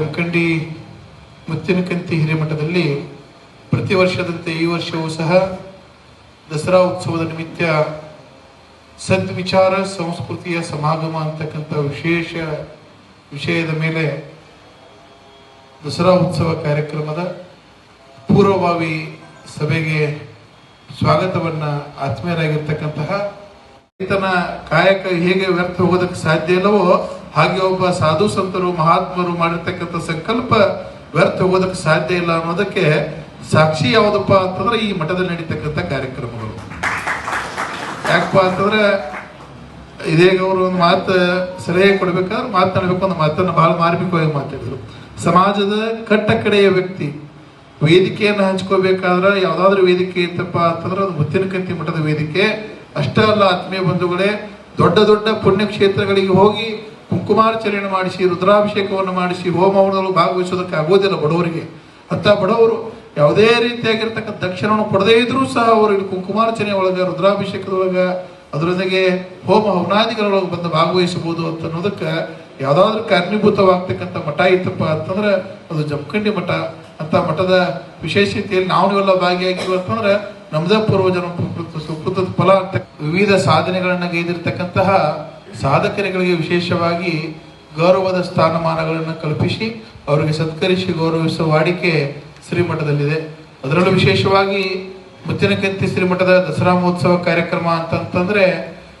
ಜಮಖಂಡಿ ಮುತ್ತಿನಕಂತಿ ಹಿರೇಮಠದಲ್ಲಿ ಪ್ರತಿ ವರ್ಷದಂತೆ ಈ ವರ್ಷವೂ ಸಹ ದಸರಾ ಉತ್ಸವದ ನಿಮಿತ್ತ ಸದ್ವಿಚಾರ ಸಂಸ್ಕೃತಿಯ ಸಮಾಗಮ ಅಂತಕ್ಕಂಥ ವಿಶೇಷ ವಿಷಯದ ಮೇಲೆ ದಸರಾ ಉತ್ಸವ ಕಾರ್ಯಕ್ರಮದ ಪೂರ್ವಭಾವಿ ಸಭೆಗೆ ಸ್ವಾಗತವನ್ನ ಆತ್ಮೀಯರಾಗಿರ್ತಕ್ಕಂತಹ ರೈತನ ಕಾಯಕ ಹೇಗೆ ವ್ಯರ್ಥ ಹೋಗೋದಕ್ಕೆ ಸಾಧ್ಯ ಇಲ್ಲವೋ ಹಾಗೆ ಒಬ್ಬ ಸಾಧು ಸಂತರು, ಮಹಾತ್ಮರು ಮಾಡಿರ್ತಕ್ಕಂಥ ಸಂಕಲ್ಪ ವ್ಯರ್ಥ ಹೋಗೋದಕ್ಕೆ ಸಾಧ್ಯ ಇಲ್ಲ ಅನ್ನೋದಕ್ಕೆ ಸಾಕ್ಷಿ ಯಾವುದಪ್ಪ ಅಂತಂದ್ರೆ ಈ ಮಠದಲ್ಲಿ ನಡೀತಕ್ಕಂಥ ಕಾರ್ಯಕ್ರಮಗಳು. ಯಾಕಪ್ಪ ಅಂತಂದ್ರೆ ಇದೇಗ ಅವರು ಒಂದು ಮಾತು, ಸಲಹೆ ಕೊಡ್ಬೇಕಾದ್ರೆ ಮಾತನಾಡಬೇಕು ಒಂದು ಮಾತನ್ನು ಬಹಳ ಮಾರ್ಮಿಕವಾಗಿ ಮಾತಾಡಿದ್ರು. ಸಮಾಜದ ಕಟ್ಟ ಕಡೆಯ ವ್ಯಕ್ತಿ, ವೇದಿಕೆಯನ್ನು ಹಂಚ್ಕೋಬೇಕಾದ್ರೆ ಯಾವ್ದಾದ್ರು ವೇದಿಕೆ ಇತ್ತಪ್ಪ ಅಂತಂದ್ರೆ ಅದು ಮುತ್ತಿನಕಂತಿ ಮಠದ ವೇದಿಕೆ. ಅಷ್ಟೇ ಅಲ್ಲ, ಆತ್ಮೀಯ ಬಂಧುಗಳೇ, ದೊಡ್ಡ ದೊಡ್ಡ ಪುಣ್ಯಕ್ಷೇತ್ರಗಳಿಗೆ ಹೋಗಿ ಕುಂಕುಮಾರ್ಚರಣೆ ಮಾಡಿಸಿ, ರುದ್ರಾಭಿಷೇಕವನ್ನು ಮಾಡಿಸಿ ಹೋಮವನ್ನು ಭಾಗವಹಿಸೋದಕ್ಕೆ ಆಗೋದಿಲ್ಲ ಬಡವರಿಗೆ. ಅಂತ ಬಡವರು ಯಾವುದೇ ರೀತಿಯಾಗಿರ್ತಕ್ಕಂಥ ದಕ್ಷಿಣವನ್ನು ಕೊಡದೇ ಇದ್ರೂ ಸಹ ಅವರು ಇಲ್ಲಿ ಕುಂಕುಮಾರ್ಚನೆ ಒಳಗ ರುದ್ರಾಭಿಷೇಕದೊಳಗೆ ಅದರೊಂದಿಗೆ ಹೋಮ ಹವನಾದಿಗಳೊಳಗೆ ಬಂದು ಭಾಗವಹಿಸಬಹುದು ಅಂತ ಅನ್ನೋದಕ್ಕೆ ಯಾವುದಾದ್ರೂ ಕಾರಣೀಭೂತವಾಗ್ತಕ್ಕಂಥ ಮಠ ಇತ್ತಪ್ಪ ಅಂತಂದ್ರೆ ಅದು ಜಮಖಂಡಿ ಮಠ. ಅಂತ ಮಠದ ವಿಶೇಷತೆಯಲ್ಲಿ ನಾವು ಎಲ್ಲ ಅಂತಂದ್ರೆ ನಮ್ದೇ ಪೂರ್ವಜನ ಸುಕೃತ ಸುಕೃತದ ಫಲ ಅಂತ ವಿವಿಧ ಸಾಧನೆಗಳನ್ನು ಗೈದಿರ್ತಕ್ಕಂತಹ ಸಾಧಕರುಗಳಿಗೆ ವಿಶೇಷವಾಗಿ ಗೌರವದ ಸ್ಥಾನಮಾನಗಳನ್ನು ಕಲ್ಪಿಸಿ ಅವರಿಗೆ ಸತ್ಕರಿಸಿ ಗೌರವಿಸುವ ವಾಡಿಕೆ ಶ್ರೀಮಠದಲ್ಲಿದೆ. ಅದರಲ್ಲೂ ವಿಶೇಷವಾಗಿ ಮುತ್ತಿನಕಂತಿ ಶ್ರೀಮಠದ ದಸರಾ ಮಹೋತ್ಸವ ಕಾರ್ಯಕ್ರಮ ಅಂತಂತಂದ್ರೆ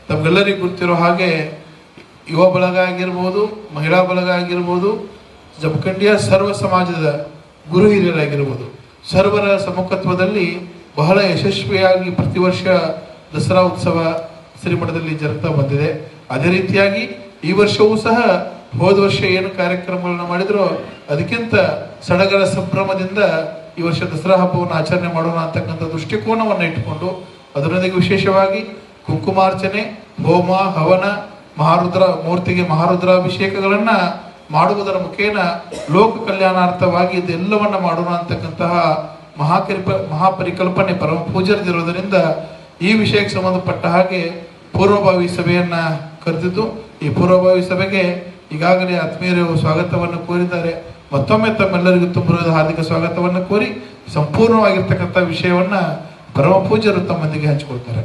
ತಮಗೆಲ್ಲರಿಗೂ ಗೊತ್ತಿರೋ ಹಾಗೆ ಯುವ ಬಳಗ ಆಗಿರ್ಬೋದು, ಮಹಿಳಾ ಬಳಗ ಆಗಿರ್ಬೋದು, ಜಮಖಂಡಿಯ ಸರ್ವ ಸಮಾಜದ ಗುರು ಹಿರಿಯರಾಗಿರ್ಬೋದು. ಸರ್ವರ ಸಮ್ಮುಖತ್ವದಲ್ಲಿ ಬಹಳ ಯಶಸ್ವಿಯಾಗಿ ಪ್ರತಿ ವರ್ಷ ದಸರಾ ಉತ್ಸವ ಶ್ರೀಮಠದಲ್ಲಿ ಜರುಗ್ತಾ ಬಂದಿದೆ. ಅದೇ ರೀತಿಯಾಗಿ ಈ ವರ್ಷವೂ ಸಹ ಹೋದ ವರ್ಷ ಏನು ಕಾರ್ಯಕ್ರಮಗಳನ್ನ ಮಾಡಿದ್ರು ಅದಕ್ಕಿಂತ ಸಡಗರ ಸಂಭ್ರಮದಿಂದ ಈ ವರ್ಷ ದಸರಾ ಹಬ್ಬವನ್ನು ಆಚರಣೆ ಮಾಡೋಣ ಅಂತಕ್ಕಂಥ ದೃಷ್ಟಿಕೋನವನ್ನು ಇಟ್ಟುಕೊಂಡು, ಅದರೊಂದಿಗೆ ವಿಶೇಷವಾಗಿ ಕುಂಕುಮಾರ್ಚನೆ, ಹೋಮ, ಹವನ, ಮಹಾರುದ್ರ ಮೂರ್ತಿಗೆ ಮಹಾರುದ್ರಾಭಿಷೇಕಗಳನ್ನು ಮಾಡುವುದರ ಮುಖೇನ ಲೋಕ ಕಲ್ಯಾಣಾರ್ಥವಾಗಿ ಇದೆಲ್ಲವನ್ನ ಮಾಡೋಣ ಅಂತಕ್ಕಂತಹ ಮಹಾಕರಿಪ ಮಹಾಪರಿಕಲ್ಪನೆ ಪರಮ ಪೂಜರದಿರೋದರಿಂದ ಈ ವಿಷಯಕ್ಕೆ ಸಂಬಂಧಪಟ್ಟ ಹಾಗೆ ಪೂರ್ವಭಾವಿ ಸಭೆಯನ್ನ ಕರೆದಿದ್ದು, ಈ ಪೂರ್ವಭಾವಿ ಸಭೆಗೆ ಈಗಾಗಲೇ ಆತ್ಮೀಯರು ಸ್ವಾಗತವನ್ನು ಕೋರಿದ್ದಾರೆ. ಮತ್ತೊಮ್ಮೆ ತಮ್ಮೆಲ್ಲರಿಗೂ ತುಂಬಿರುವ ಹಾರ್ದಿಕ ಸ್ವಾಗತವನ್ನು ಕೋರಿ, ಸಂಪೂರ್ಣವಾಗಿರ್ತಕ್ಕಂಥ ವಿಷಯವನ್ನ ಪರಮ ಪೂಜರು ತಮ್ಮೊಂದಿಗೆ ಹಂಚಿಕೊಳ್ತಾರೆ.